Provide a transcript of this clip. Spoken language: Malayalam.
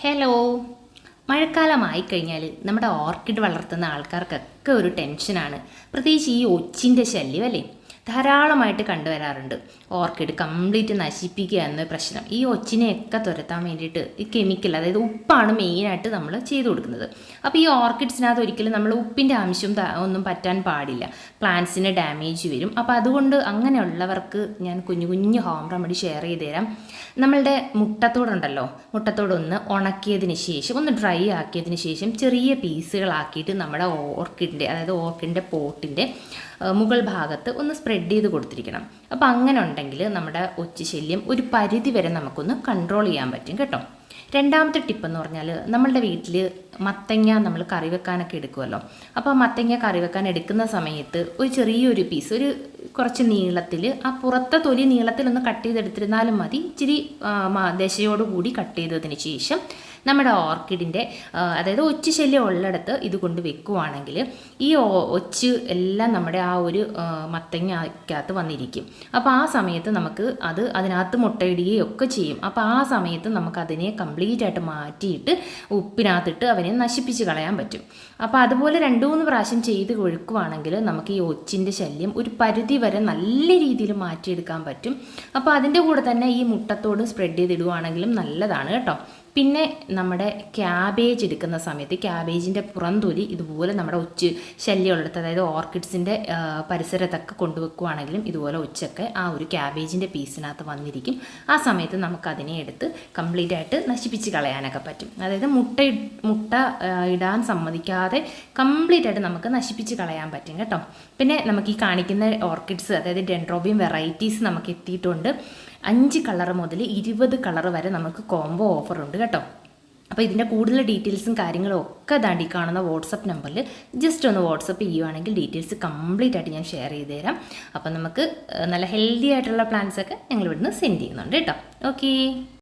ഹലോ മഴക്കാലമായി കഴിഞ്ഞാൽ നമ്മുടെ ഓർക്കിഡ് വളർത്തുന്ന ആൾക്കാർക്കൊക്കെ ഒരു ടെൻഷനാണ്. പ്രത്യേകിച്ച് ഈ ഒച്ചിന്റെ ശല്യം അല്ലേ? ധാരാളമായിട്ട് കണ്ടുവരാറുണ്ട്. ഓർക്കിഡ് കംപ്ലീറ്റ് നശിപ്പിക്കുക എന്ന പ്രശ്നം. ഈ ഒച്ചിനെയൊക്കെ തുരത്താൻ വേണ്ടിയിട്ട് ഈ കെമിക്കൽ അതായത് ഉപ്പാണ് മെയിനായിട്ട് നമ്മൾ ചെയ്തു കൊടുക്കുന്നത്. അപ്പോൾ ഈ ഓർക്കിഡ്സിനകത്ത് ഒരിക്കലും നമ്മൾ ഉപ്പിന്റെ ആവശ്യം ഒന്നും പറ്റാൻ പാടില്ല. പ്ലാന്റ്സിന് ഡാമേജ് വരും. അപ്പോൾ അതുകൊണ്ട് അങ്ങനെയുള്ളവർക്ക് ഞാൻ കുഞ്ഞു കുഞ്ഞു ഹോം റെമഡി ഷെയർ ചെയ്ത് തരാം. നമ്മളുടെ മുട്ടത്തോടുണ്ടല്ലോ. മുട്ടത്തോടൊന്ന് ഉണക്കിയതിന് ശേഷം ഒന്ന് ഡ്രൈ ആക്കിയതിന് ശേഷം ചെറിയ പീസുകളാക്കിയിട്ട് നമ്മുടെ ഓർക്കിഡിന്റെ അതായത് ഓർക്കിഡിന്റെ പോട്ടിന്റെ മുകൾ ഭാഗത്ത് ഒന്ന് സ്പ്രെഡ് ചെയ്ത് കൊടുത്തിരിക്കണം. അപ്പോൾ അങ്ങനെ ഉണ്ടെങ്കിൽ നമ്മുടെ ഒച്ച ശല്യം ഒരു പരിധി വരെ നമുക്കൊന്ന് കൺട്രോൾ ചെയ്യാൻ പറ്റും കേട്ടോ. രണ്ടാമത്തെ ടിപ്പ് എന്ന് പറഞ്ഞാൽ നമ്മളുടെ വീട്ടിൽ മത്തങ്ങ നമ്മൾ കറി വെക്കാനൊക്കെ എടുക്കുമല്ലോ അപ്പോൾ മത്തങ്ങ കറി വെക്കാൻ എടുക്കുന്ന സമയത്ത് ഒരു ചെറിയൊരു പീസ് ഒരു കുറച്ച് നീളത്തിൽ ആ പുറത്തെ തൊലി നീളത്തിലൊന്ന് കട്ട് ചെയ്തെടുത്തിരുന്നാലും മതി. ഇച്ചിരി ദശയോടുകൂടി കട്ട് ചെയ്തതിന് ശേഷം നമ്മുടെ ഓർക്കിഡിന്റെ അതായത് ഒച്ചു ശല്യം ഉള്ളിടത്ത് ഇത് കൊണ്ട് വെക്കുവാണെങ്കിൽ ഈ ഒച്ച് എല്ലാം നമ്മുടെ ആ ഒരു മത്തങ്ങയ്ക്കകത്ത് വന്നിരിക്കും. അപ്പോൾ ആ സമയത്ത് നമുക്ക് അത് അതിനകത്ത് മുട്ടയിടുകയും ഒക്കെ ചെയ്യും. അപ്പോൾ ആ സമയത്ത് നമുക്ക് അതിനെ കംപ്ലീറ്റ് ആയിട്ട് മാറ്റിയിട്ട് ഉപ്പിനകത്തിട്ട് അവനെ നശിപ്പിച്ച് കളയാൻ പറ്റും. അപ്പോൾ അതുപോലെ രണ്ട് മൂന്ന് പ്രാവശ്യം ചെയ്ത് കൊഴുക്കുവാണെങ്കിൽ നമുക്ക് ഈ ഒച്ചിന്റെ ശല്യം ഒരു പരിധി വരെ നല്ല രീതിയിൽ മാറ്റിയെടുക്കാൻ പറ്റും. അപ്പോൾ അതിന്റെ കൂടെ തന്നെ ഈ മുട്ടത്തോട് സ്പ്രെഡ് ചെയ്തിടുവാണെങ്കിലും നല്ലതാണ് കേട്ടോ. പിന്നെ നമ്മുടെ ക്യാബേജ് എടുക്കുന്ന സമയത്ത് ക്യാബേജിന്റെ പുറംതൊലി ഇതുപോലെ നമ്മുടെ ഉച്ച ശല്യമുള്ളിടത്ത് അതായത് ഓർക്കിഡ്സിന്റെ പരിസരത്തൊക്കെ കൊണ്ടുവെക്കുവാണെങ്കിലും ഇതുപോലെ ഉച്ചൊക്കെ ആ ഒരു ക്യാബേജിന്റെ പീസിനകത്ത് വന്നിരിക്കും. ആ സമയത്ത് നമുക്ക് അതിനെ എടുത്ത് കംപ്ലീറ്റ് ആയിട്ട് നശിപ്പിച്ച് കളയാനൊക്കെ പറ്റും. അതായത് മുട്ട മുട്ട ഇടാൻ സമ്മതിക്കാതെ കംപ്ലീറ്റ് ആയിട്ട് നമുക്ക് നശിപ്പിച്ച് കളയാൻ പറ്റും കേട്ടോ. പിന്നെ നമുക്ക് ഈ കാണിക്കുന്ന ഓർക്കിഡ്സ് അതായത് ഡെൻഡ്രോബിയം വെറൈറ്റീസ് നമുക്ക് എത്തിയിട്ടുണ്ട്. അഞ്ച് കളർ മുതൽ ഇരുപത് കളർ വരെ നമുക്ക് കോംബോ ഓഫർ ഉണ്ട് കേട്ടോ. അപ്പോൾ ഇതിന്റെ കൂടുതൽ ഡീറ്റെയിൽസും കാര്യങ്ങളും ഒക്കെ ദാണ്ടി കാണുന്ന വാട്സപ്പ് നമ്പറിൽ ജസ്റ്റ് ഒന്ന് വാട്സപ്പ് ചെയ്യുവാണെങ്കിൽ ഡീറ്റെയിൽസ് കംപ്ലീറ്റ് ആയിട്ട് ഞാൻ ഷെയർ ചെയ്ത് തരാം. അപ്പോൾ നമുക്ക് നല്ല ഹെൽത്തി ആയിട്ടുള്ള പ്ലാൻസ് ഒക്കെ ഞങ്ങൾ ഇവിടുന്ന് സെൻഡ് ചെയ്യുന്നുണ്ട് കേട്ടോ. ഓക്കേ